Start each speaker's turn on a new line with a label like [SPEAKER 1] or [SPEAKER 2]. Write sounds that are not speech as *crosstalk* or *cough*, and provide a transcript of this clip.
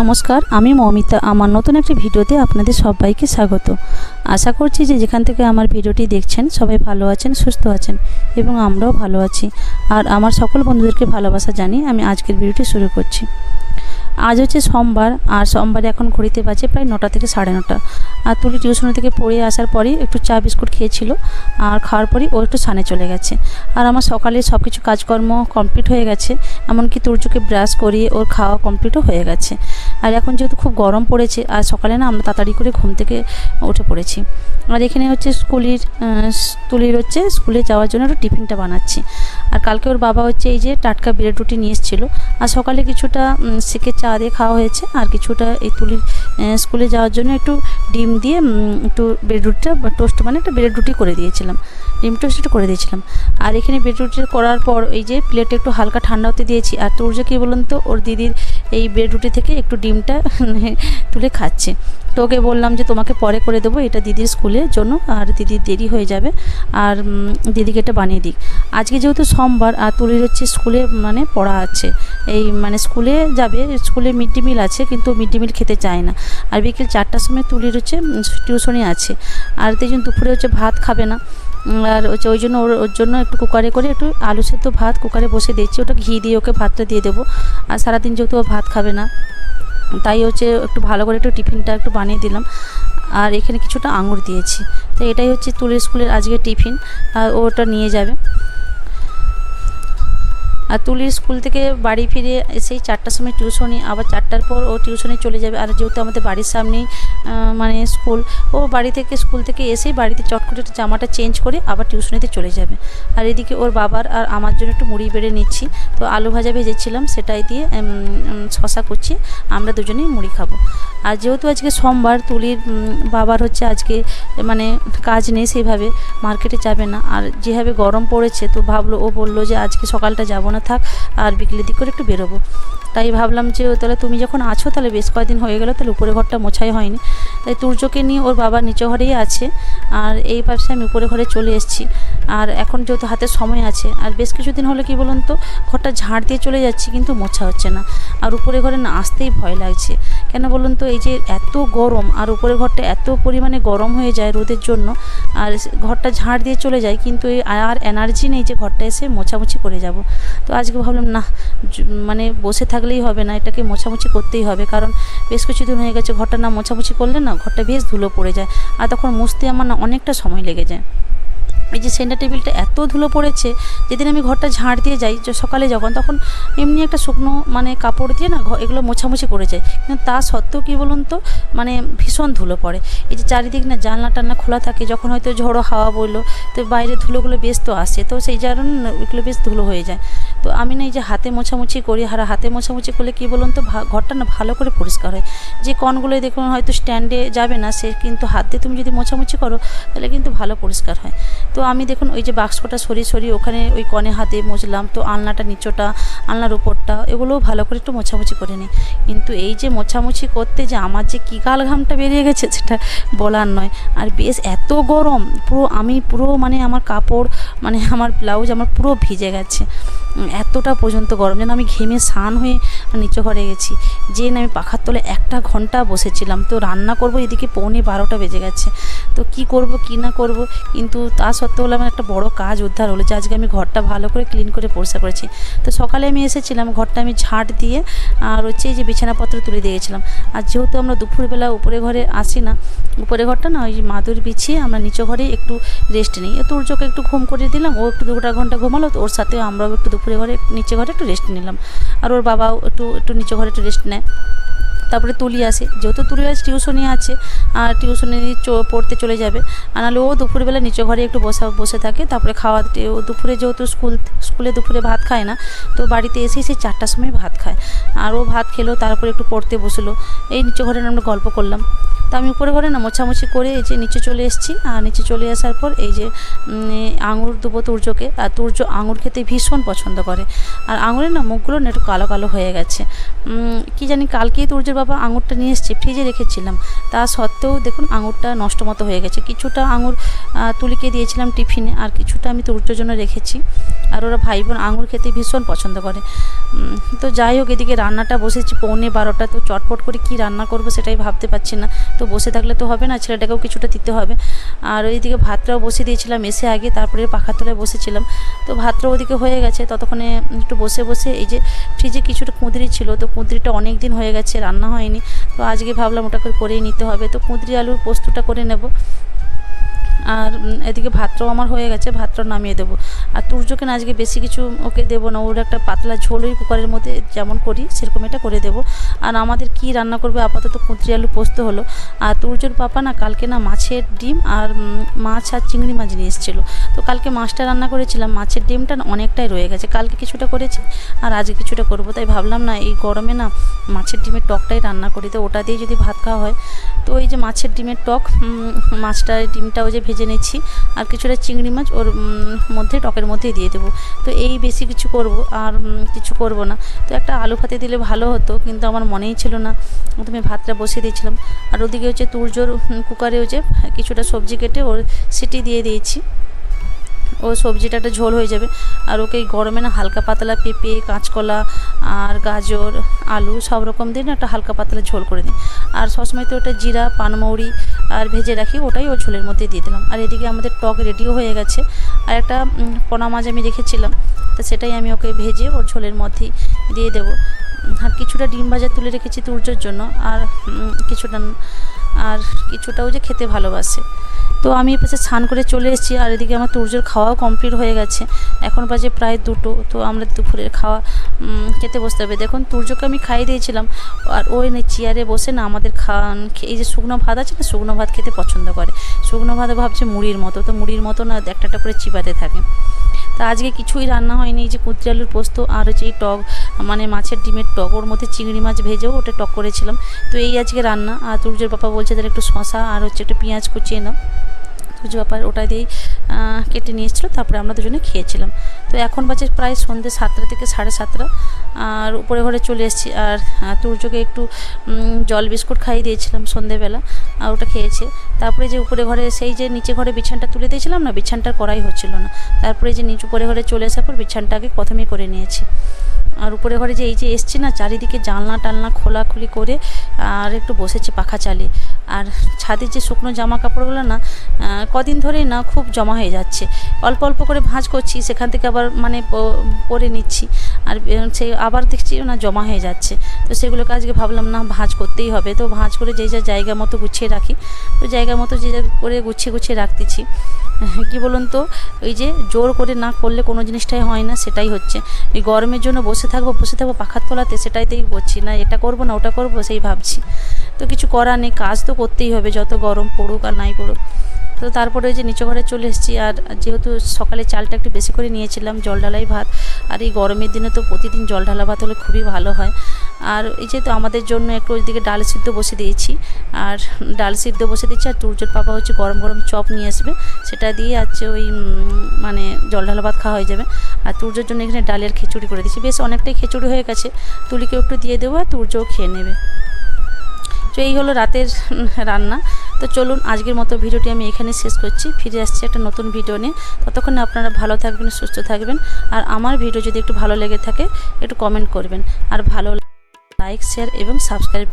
[SPEAKER 1] নমস্কার, আমি মৌমিতা। আমার নতুন একটি ভিডিওতে আপনাদের সবাইকে স্বাগত। আশা করছি যে যেখান থেকে আমার ভিডিওটি দেখছেন, সবাই ভালো আছেন, সুস্থ আছেন এবং আমরাও ভালো আছি। আর আমার সকল বন্ধুদেরকে ভালোবাসা জানিয়ে আমি আজকের ভিডিওটি শুরু করছি। আজ হচ্ছে সোমবার, আর সোমবারে এখন ঘড়িতে বাজে প্রায় নটা থেকে সাড়ে নটা। আর তুলি টিউশন থেকে পড়ে আসার পরেই একটু চা বিস্কুট খেয়েছিল, আর খাওয়ার পরেই ও একটু সানে চলে গেছে। আর আমার সকালে সব কিছু কাজকর্ম কমপ্লিট হয়ে গেছে, এমনকি তুর্যকে ব্রাশ করিয়ে ওর খাওয়া কমপ্লিটও হয়ে গেছে। আর এখন যেহেতু খুব গরম পড়েছে, আর সকালে না আমরা তাড়াতাড়ি করে ঘুম থেকে উঠে পড়েছি। আর এখানে হচ্ছে স্কুলের তুলির হচ্ছে স্কুলে যাওয়ার জন্য একটু টিফিনটা বানাচ্ছি। আর কালকে ওর বাবা হচ্ছে এই যে টাটকা ব্রেড রুটি নিয়ে এসেছিল। আর সকালে কিছুটা সেকে চা দিয়ে খাওয়া হয়েছে, আর কিছুটা এই তুলির স্কুলে যাওয়ার জন্য একটু ডিম দিয়ে একটু ব্রেড রুটিটা টোস্ট মানে একটা ব্রেড রুটি করে দিয়েছিলাম। ডিম টোস্ট একটু করে দিয়েছিলাম। আর এখানে ব্রেড রুটি করার পর এই যে প্লেটে একটু হালকা ঠান্ডা হতে দিয়েছি। আর তোর যে কী বলুন তো, ওর দিদির এই ব্রেড রুটি থেকে একটু ডিমটা *laughs* তুলে খাচ্ছে। তো ওকে বললাম যে তোমাকে পরে করে দেবো, এটা দিদির স্কুলের জন্য, আর দিদির দেরি হয়ে যাবে। আর দিদিকে এটা বানিয়ে দিক। আজকে যেহেতু সোমবার, আর তুলির হচ্ছে স্কুলে মানে পড়া আছে। এই মানে স্কুলে যাবে, স্কুলে মিড ডে মিল আছে, কিন্তু মিড ডে মিল খেতে চায় না। আর বিকেল চারটার সময় তুলির হচ্ছে টিউশনই আছে। আর তাই জন্য দুপুরে হচ্ছে ভাত খাবে না। আর হচ্ছে ওই জন্য ওর ওর জন্য একটু কুকারে করে একটু আলু সেদ্ধ ভাত কুকারে বসে দিচ্ছি ওটা ঘি দিয়ে ওকে ভাতটা দিয়ে দেবো। আর সারাদিন যেহেতু ও ভাত খাবে না তাই হচ্ছে একটু ভালো করে একটু টিফিনটা একটু বানিয়ে দিলাম। আর এখানে কিছুটা আঙুর দিয়েছি। তো এটাই হচ্ছে তুলের স্কুলের আজকে টিফিন। আর ওটা নিয়ে যাবে। আর তুলির স্কুল থেকে বাড়ি ফিরে সেই চারটার সময় টিউশনি, আবার চারটার পর ও টিউশনে চলে যাবে। আর যেহেতু আমাদের বাড়ির সামনেই মানে স্কুল, ও বাড়ি থেকে, স্কুল থেকে এসেই বাড়িতে চট করে জামাটা চেঞ্জ করে আবার টিউশনিতে চলে যাবে। আর এদিকে ওর বাবার আর আমার জন্য একটু মুড়ি বেড়ে নিচ্ছি। তো আলু ভাজা ভেজেছিলাম, সেটাই দিয়ে শশা করছি আমরা দুজনেই মুড়ি খাব। আর যেহেতু আজকে সোমবার, তুলির বাবার হচ্ছে আজকে মানে কাজ নেই সেইভাবে মার্কেটে যাবে না। আর যেভাবে গরম পড়েছে, তো ভাবলো, ও বলল যে আজকে সকালটা যাব না থাক, আর বিকেলের দিক করে একটু বেরোবো। তাই ভাবলাম যে তাহলে তুমি যখন আছো, তাহলে বেশ কয়েকদিন হয়ে গেলো, তাহলে উপরে ঘরটা মোছাই হয়নি। তাই তুর্যকে নিয়ে ওর বাবা নিচে ঘরেই আছে। আর এই পাশে আমি উপরে ঘরে চলে এসেছি। আর এখন যেহেতু হাতে সময় আছে, আর বেশ কিছুদিন হলে কি বলুন তো, ঘরটা ঝাড় দিয়ে চলে যাচ্ছি কিন্তু মোছা হচ্ছে না। আর উপরে ঘরে না আসতেই ভয় লাগছে। কেন বলুন তো, এই যে এত গরম, আর উপরে ঘরটা এত পরিমাণে গরম হয়ে যায় রোদের জন্য, আর ঘরটা ঝাড় দিয়ে চলে যায় কিন্তু এই আর এনার্জি নেই যে ঘরটা এসে মোছামুছি করে যাব। তো আজকে ভাবলাম না মানে বসে থাকলেই হবে না, এটাকে মোছামুছি করতেই হবে। কারণ বেশ কিছুদিন হয়ে গেছে ঘরটা না মোছামুছি করলে না ঘরটা বেশ ধুলো পড়ে যায় আর তখন মুছতে আমার না অনেকটা সময় লেগে যায়। এই যে সেন্টার টেবিলটা এত ধুলো পড়েছে, যেদিন আমি ঘরটা ঝাড় দিয়ে যাই সকালে যখন, তখন এমনি একটা শুকনো মানে কাপড় দিয়ে না এগুলো মোছামুছি করে যায় কিন্তু তা সত্ত্বেও কী বলুন তো মানে ভীষণ ধুলো পড়ে। এই যে চারিদিক না জানলা টান্না খোলা থাকে, যখন হয়তো ঝড়ো হাওয়া বলল তো বাইরে ধুলোগুলো বেশ তো আসে, তো সেই কারণে ওইগুলো বেশ ধুলো হয়ে যায়। তো আমি না এই যে হাতে মোছামুছি করি, আর হাতে মোছামুছি করলে কী বলুন তো ঘরটা না ভালো করে পরিষ্কার হয়। যে কনগুলো দেখুন হয়তো স্ট্যান্ডে যাবে না, সে কিন্তু হাত দিয়ে তুমি যদি মোছামুছি করো, তাহলে কিন্তু ভালো পরিষ্কার হয়। তো আমি দেখুন ওই যে বাক্সটা সরিয়ে সরিয়ে ওখানে ওই কনে হাতে মুছলাম, তো আলনাটা, নিচোটা, আলনার উপরটা, এগুলোও ভালো করে একটু মোছামুছি করে নিই। কিন্তু এই যে মোছামুছি করতে যে আমার যে কী গাল ঘামটা বেরিয়ে গেছে, সেটা বলার নয়। আর বেশ এত গরম, পুরো আমি পুরো মানে আমার কাপড় মানে আমার ব্লাউজ আমার পুরো ভিজে গেছে। এতটা পর্যন্ত গরম যেন আমি ঘেমে স্নান হয়ে নিচে ঘরে গেছি। যে আমি পাখার তলে একটা ঘণ্টা বসেছিলাম। তো রান্না করব, এদিকে পৌনে বারোটা বেজে গেছে। তো কি করব, কি না করব? কিন্তু তা সত্ত্বেও আমার একটা বড় কাজ উদ্ধার হলো যে, আজকে আমি ঘরটা ভালো করে ক্লিন করে পরিষ্কার করেছি। তো সকালে আমি এসেছিলাম, ঘরটা আমি ঝাঁট দিয়ে, আর হচ্ছে যে বিছানাপত্র তুলে দিয়েছিলাম আর যেহেতু আমরা দুপুরবেলা উপরে ঘরে আসি না, উপরে ঘরটা না ওই মাদুর বিছিয়ে আমরা নিচে ঘরে একটু রেস্ট নিই। তো তুর্যকে একটু ঘুম করে দিলাম, ও একটু দুটা ঘণ্টা ঘুমালো, তো ওর সাথেও আমরাও একটু দুপুরে ঘরে নিচে ঘরে একটু রেস্ট নিলাম। আর ওর বাবাও একটু একটু নিচে ঘরে একটু রেস্ট নেয়। তারপরে তুলি আসে। যেহেতু তুলি আজ টিউশনি আছে, আর টিউশনে পড়তে চলে যাবে, আর নাহলে ও দুপুরবেলা নিচে ঘরে একটু বসা, বসে থাকে। তারপরে খাওয়া, ও দুপুরে যেহেতু স্কুল স্কুলে দুপুরে ভাত খায় না, তো বাড়িতে এসেই সেই চারটার সময় ভাত খায়। আর ও ভাত খেলো, তারপরে একটু পড়তে বসল। এই নিচে ঘরে আমরা গল্প করলাম। তো আমি উপরে ঘরে না মোছামুছি করে এই যে নিচে চলে এসেছি। আর নিচে চলে আসার পর এই যে আঙুর দেবো তুর্যকে। আর তুর্য আঙুর খেতে ভীষণ পছন্দ করে। আর আঙুরের না মুখগুলো না একটু কালো কালো হয়ে গেছে। কি জানি কালকেই তুর্যের বাবা আঙুরটা নিয়ে এসছে, ফ্রিজে রেখেছিলাম। তা সত্ত্বেও দেখুন আঙুরটা নষ্ট মতো হয়ে গেছে। কিছুটা আঙুর তুলিকে দিয়েছিলাম টিফিনে, আর কিছুটা আমি তুর্যর জন্য রেখেছি। আর ওরা ভাই বোন আঙুর খেতে ভীষণ পছন্দ করে। তো যাই হোক, এদিকে রান্নাটা বসেছি, পৌনে বারোটা। তো চটপট করে কি রান্না করব সেটাই ভাবতে পারছি না। তো বসে থাকলে তো হবে না, ছেলেটাকেও কিছুটা দিতে হবে। আর ওইদিকে ভাতটাও বসে দিয়েছিলাম এসে আগে, তারপরে পাখার তলায় বসেছিলাম। তো ভাতটা ওদিকে হয়ে গেছে, ততক্ষণে একটু বসে বসে এই যে ফ্রিজে কিছুটা কুঁদরি ছিল, তো কুঁদরিটা অনেক দিন হয়ে গেছে, রান্না হয়নি। তো আজকে ভাবলাম ওটা করে করেই নিতে হবে। তো কুঁদরি আলুর পোস্তটা করে নেব। আর এদিকে ভাতটাও আমার হয়ে গেছে ভাতটাও নামিয়ে দেবো। আর তুর্যকে না আজকে বেশি কিছু ওকে দেবো না, ওর একটা পাতলা ঝোল ওই কুকারের মধ্যে যেমন করি, সেরকম এটা করে দেবো। আর আমাদের কি রান্না করবে? আপাতত কুঁদরি আলু পোস্ত হলো। আর তুর্যর পাপা না কালকে না মাছের ডিম আর মাছ আর চিংড়ি মাছ নিয়ে এসেছিল। তো কালকে মাছটা রান্না করেছিলাম, মাছের ডিমটা অনেকটাই রয়ে গেছে। কালকে কিছুটা করেছি আর আজকে কিছুটা করব। তাই ভাবলাম না, এই গরমে না মাছের ডিমের টকটাই রান্না করি। তো ওটা দিয়ে যদি ভাত খাওয়া হয়, তো ওই যে মাছের ডিমের টক মাছটা ডিমটা ওই যে ভেজে নিচ্ছি আর কিছুটা চিংড়ি মাছ ওর মধ্যে, টকের মধ্যে দিয়ে দেবো। তো এই বেশি কিছু করব আর কিছু করব না। তো একটা আলু ভাতে দিলে ভালো হতো, কিন্তু আমার মনেই ছিল না। তুমি ভাতটা বসিয়ে দিয়েছিলাম। আর ওদিকে হচ্ছে তুরজোর কুকারে হচ্ছে কিছুটা সবজি কেটে ওর সিটি দিয়ে দিয়েছি। ও সবজিটা একটা ঝোল হয়ে যাবে। আর ওকে গরমে না হালকা পাতলা পেঁপে, কাঁচকলা আর গাজর, আলু সব রকম দিয়ে না একটা হালকা পাতলা ঝোল করে দিই আর সবসময় তো ওটা জিরা, পানমৌরি আর ভেজে রাখি, ওটাই ও ঝোলের মধ্যে দিয়ে দিলাম। আর এদিকে আমাদের টক রেডিও হয়ে গেছে। আর একটা পোনা মাছ আমি রেখেছিলাম, তো সেটাই আমি ওকে ভেজে ওর ঝোলের মধ্যেই দিয়ে দেবো। আর কিছুটা ডিম ভাজা তুলে রেখেছি তুর্যর জন্য। আর কিছুটা আর কিছুটাও যে খেতে ভালোবাসে। তো আমি এপাশে স্নান করে চলে এসেছি আর এদিকে আমার তুর্যর খাওয়াও কমপ্লিট হয়ে গেছে। এখন বাজে প্রায় দুটো, তো আমরা দুপুরের খাওয়া খেতে বসতে হবে। দেখুন তুর্যকে আমি খাইয়ে দিয়েছিলাম আর ওই চেয়ারে বসে না আমাদের খান এই যে শুকনো ভাত আছে না, শুকনো ভাত খেতে পছন্দ করে। শুকনো ভাত ভাবছে মুড়ির মতো, তো মুড়ির মতো না একটা একটা করে চিবাতে থাকে। তা আজকে কিছুই রান্না হয়নি, এই যে কুঁদরি আলুর পোস্ত আর হচ্ছে এই টক মানে মাছের ডিমের টক, ওর মধ্যে চিংড়ি মাছ ভেজেও ওটা টক করেছিলাম। তো এই আজকে রান্না, আর তুর্যের পাপা বলছে তাহলে একটু শশা আর হচ্ছে একটু পেঁয়াজ কুচিয়ে নাও। তুর্য বাপার ওটা দিয়েই কেটে নিয়ে এসেছিল তারপরে আমরা দুজনে খেয়েছিলাম। তো এখন বাজে প্রায় সন্ধ্যে সাতটা থেকে সাড়ে সাতটা। আর উপরে ঘরে চলে এসেছি, আর তুর্যকে একটু জল বিস্কুট খাইয়ে দিয়েছিলাম সন্ধেবেলা, আর ওটা খেয়েছে। তারপরে যে উপরে ঘরে, সেই যে নিচে ঘরে বিছানটা তুলে দিয়েছিলাম না বিছানটা করাই হচ্ছিল না। তারপরে যে নিচু উপরে ঘরে চলে আসার পর বিছানটাকে প্রথমেই করে নিয়েছি। আর উপরে ঘরে যে এই যে এসছি না, চারিদিকে জানলা টালনা খোলাখুলি করে, আর একটু বসেছি পাখা চালিয়ে। আর ছাদের যে শুকনো জামা কাপড়গুলো না কদিন ধরেই না খুব জমা যাচ্ছে। অল্প অল্প করে ভাঁজ করছি, সেখান থেকে আবার মানে পরে নিচ্ছি। আর সেই আবার দেখছি না জমা হয়ে যাচ্ছে। তো সেগুলোকে আজকে ভাবলাম, না ভাঁজ করতেই হবে। তো ভাঁজ করে যে যা জায়গা মতো গুছিয়ে রাখি, তো জায়গা মতো যে যা করে গুছিয়ে গুছিয়ে রাখতেছি। *laughs* কি বলুন তো? ওই যে জোর করে না করলে কোনো জিনিসটাই হয় না, সেটাই হচ্ছে। এই গরমের জন্য বসে থাকব বসে থাকব পাখার তলাতে, সেটাইতেই করছি না এটা করব না, ওটা করব, সেই ভাবছি। তো কিছু করার নেই, কাজ তো করতেই হবে, যত গরম পড়ুক আর নাই পড়ুক। তো তারপরে ওই যে নিচু ঘরে চলে এসেছি আর যেহেতু সকালে চালটা একটু বেশি করে নিয়েছিলাম জল ঢালাই ভাত, আর এই গরমের দিনে তো প্রতিদিন জল ঢালা ভাত হলে খুবই ভালো হয়। আর এই যেহেতু আমাদের জন্য একটু ওইদিকে ডাল সিদ্ধ বসে দিয়েছি। আর ডাল সিদ্ধ বসে দিচ্ছি আর তুর্যর পাপা হচ্ছে গরম গরম চপ নিয়ে আসবে। সেটা দিয়ে আছে ওই মানে জল ঢালা ভাত খাওয়া হয়ে যাবে। আর তুর্যর জন্য এখানে ডালের খিচুড়ি করে দিচ্ছি বেশ অনেকটাই খিচুড়ি হয়ে গেছে। তুলিকেও একটু দিয়ে দেবো আর তুর্যও খেয়ে নেবে। তো এই হলো রাতের রান্না। তো চলুন আজকের মতো ভিডিওটি আমি এখানে শেষ করছি। ফিরে আসছি একটা নতুন ভিডিও নিয়ে। ততক্ষণে আপনারা ভালো থাকবেন, সুস্থ থাকবেন। আর আমার ভিডিও যদি একটু ভালো লেগে থাকে, একটু কমেন্ট করবেন। আর ভালো লাইক শেয়ার এবং সাবস্ক্রাইব